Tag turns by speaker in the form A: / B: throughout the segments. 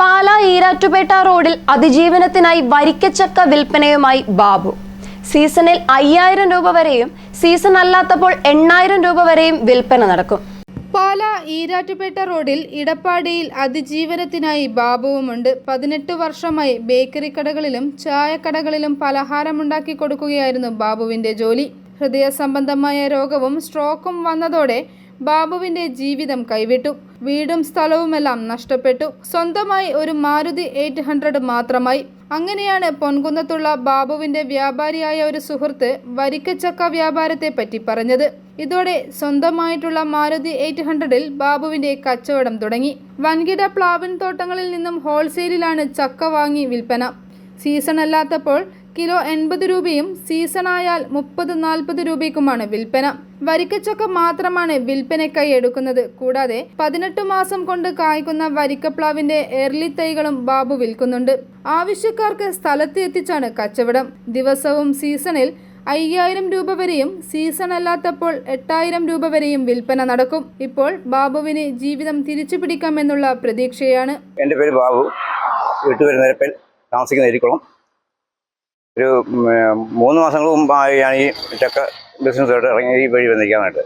A: പാല ഈരാറ്റുപേട്ട റോഡിൽ അതിജീവനത്തിനായി വരിക്കച്ചക്ക വിൽപ്പനയുമായി ബാബു. സീസണിൽ അയ്യായിരം രൂപ വരെയും സീസൺ അല്ലാത്തപ്പോൾ എണ്ണായിരം രൂപ വരെയും വിൽപ്പന നടക്കും.
B: പാല ഈരാറ്റുപേട്ട റോഡിൽ ഇടപ്പാടിയിൽ അതിജീവനത്തിനായി ബാബുവുമുണ്ട്. പതിനെട്ട് വർഷമായി ബേക്കറി കടകളിലും ചായക്കടകളിലും പലഹാരമുണ്ടാക്കി കൊടുക്കുകയായിരുന്നു ബാബുവിന്റെ ജോലി. ഹൃദയ സംബന്ധമായ രോഗവും സ്ട്രോക്കും വന്നതോടെ ബാബുവിന്റെ ജീവിതം കൈവിട്ടു. വീടും സ്ഥലവുമെല്ലാം നഷ്ടപ്പെട്ടു. സ്വന്തമായി ഒരു മാരുതി എയ്റ്റ് ഹൺഡ്രഡ് മാത്രമായി. അങ്ങനെയാണ് പൊൻകുന്നത്തുള്ള ബാബുവിന്റെ വ്യാപാരിയായ ഒരു സുഹൃത്ത് വരിക്കച്ചക്ക വ്യാപാരത്തെ പറ്റി പറഞ്ഞത്. ഇതോടെ സ്വന്തമായിട്ടുള്ള മാരുതി എയ്റ്റ് ഹൺഡ്രഡിൽ ബാബുവിന്റെ കച്ചവടം തുടങ്ങി. വൻകിട പ്ലാവിൻ തോട്ടങ്ങളിൽ നിന്നും ഹോൾസെയിലാണ് ചക്ക വാങ്ങി വിൽപ്പന. സീസൺ അല്ലാത്തപ്പോൾ കിലോ എൺപത് രൂപയും സീസണായാൽ മുപ്പത് നാൽപ്പത് രൂപയ്ക്കുമാണ് വിൽപ്പന. വരിക്കച്ചക്ക മാത്രമാണ് വിൽപ്പനയ്ക്കായി എടുക്കുന്നത്. കൂടാതെ പതിനെട്ട് മാസം കൊണ്ട് കായ്ക്കുന്ന വരിക്കപ്ലാവിന്റെ എർലി തൈകളും ബാബു വിൽക്കുന്നുണ്ട്. ആവശ്യക്കാർക്ക് സ്ഥലത്ത് എത്തിച്ചാണ് കച്ചവടം. ദിവസവും സീസണിൽ അയ്യായിരം രൂപ വരെയും സീസൺ അല്ലാത്തപ്പോൾ എട്ടായിരം രൂപ വരെയും വിൽപ്പന നടക്കും. ഇപ്പോൾ ബാബുവിന് ജീവിതം തിരിച്ചു പിടിക്കാമെന്നുള്ള പ്രതീക്ഷയാണ്.
C: എന്റെ പേര് ബാബു. വീട്ടുപെരുന്നരപ്പൽ താമസിക്കുന്ന ഒരു മൂന്ന് മാസങ്ങൾ മുമ്പായാണ് ഈ ചക്ക ബിസിനസ്സായിട്ട് ഇറങ്ങി ഈ വഴി വന്നിരിക്കാനായിട്ട്.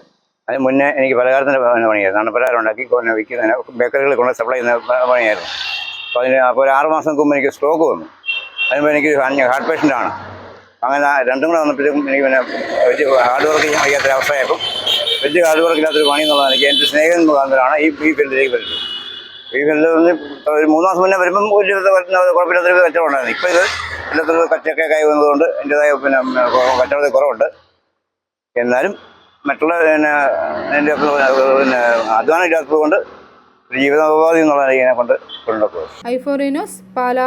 C: അതിന് മുന്നേ എനിക്ക് പലഹാരത്തിന്റെ പണിയായിരുന്നു. അണപ്പലഹാരം ഉണ്ടാക്കി കൊണ്ട് വിൽക്കുന്നതിന് ബേക്കറികളിൽ കൊണ്ട് സപ്ലൈ ചെയ്യുന്ന പണിയായിരുന്നു. അപ്പോൾ അതിന് അപ്പോൾ ഒരു ആറ് മാസം മുമ്പ് എനിക്ക് സ്ട്രോക്ക് വന്നു. അതിനുമ്പോൾ എനിക്ക് ഹാർട്ട് പേഷ്യന്റാണ്. അങ്ങനെ രണ്ടും കൂടെ വന്നപ്പോഴത്തേക്കും എനിക്ക് പിന്നെ വലിയ ഹാർഡ് വർക്ക് ചെയ്യാൻ വയ്യാത്തൊരു അവസ്ഥയായപ്പോൾ വലിയ ഹാർഡ് വർക്ക് ഇല്ലാത്തൊരു പണി എന്നുള്ളത് എനിക്ക് എന്റെ സ്നേഹം മുഖാന്തരമാണ് ഈ ഈ ഫീൽഡിലേക്ക് വരുന്നത്. ഈ ഫീൽഡിൽ ഒരു മൂന്ന് മാസം മുന്നേ വരുമ്പം വലിയ കുഴപ്പമില്ലാത്തൊരു കച്ചവടം ഉണ്ടായിരുന്നു. ഇപ്പോൾ ഇത് എല്ലാത്തിനും കച്ചൊക്കെ കൈ വന്നതുകൊണ്ട് എന്റെതായ പിന്നെ കച്ചവടത്തിൽ കുറവുണ്ട്. എന്നാലും മറ്റുള്ള പിന്നെ എന്റെ പിന്നെ അധ്വാനം ഇല്ലാത്തത് കൊണ്ട് ജീവിതോപാധി എന്നുള്ള ഇതിനെ കൊണ്ട് കൊണ്ടുപോകും.
B: ഐഫോറിനോസ് പാല.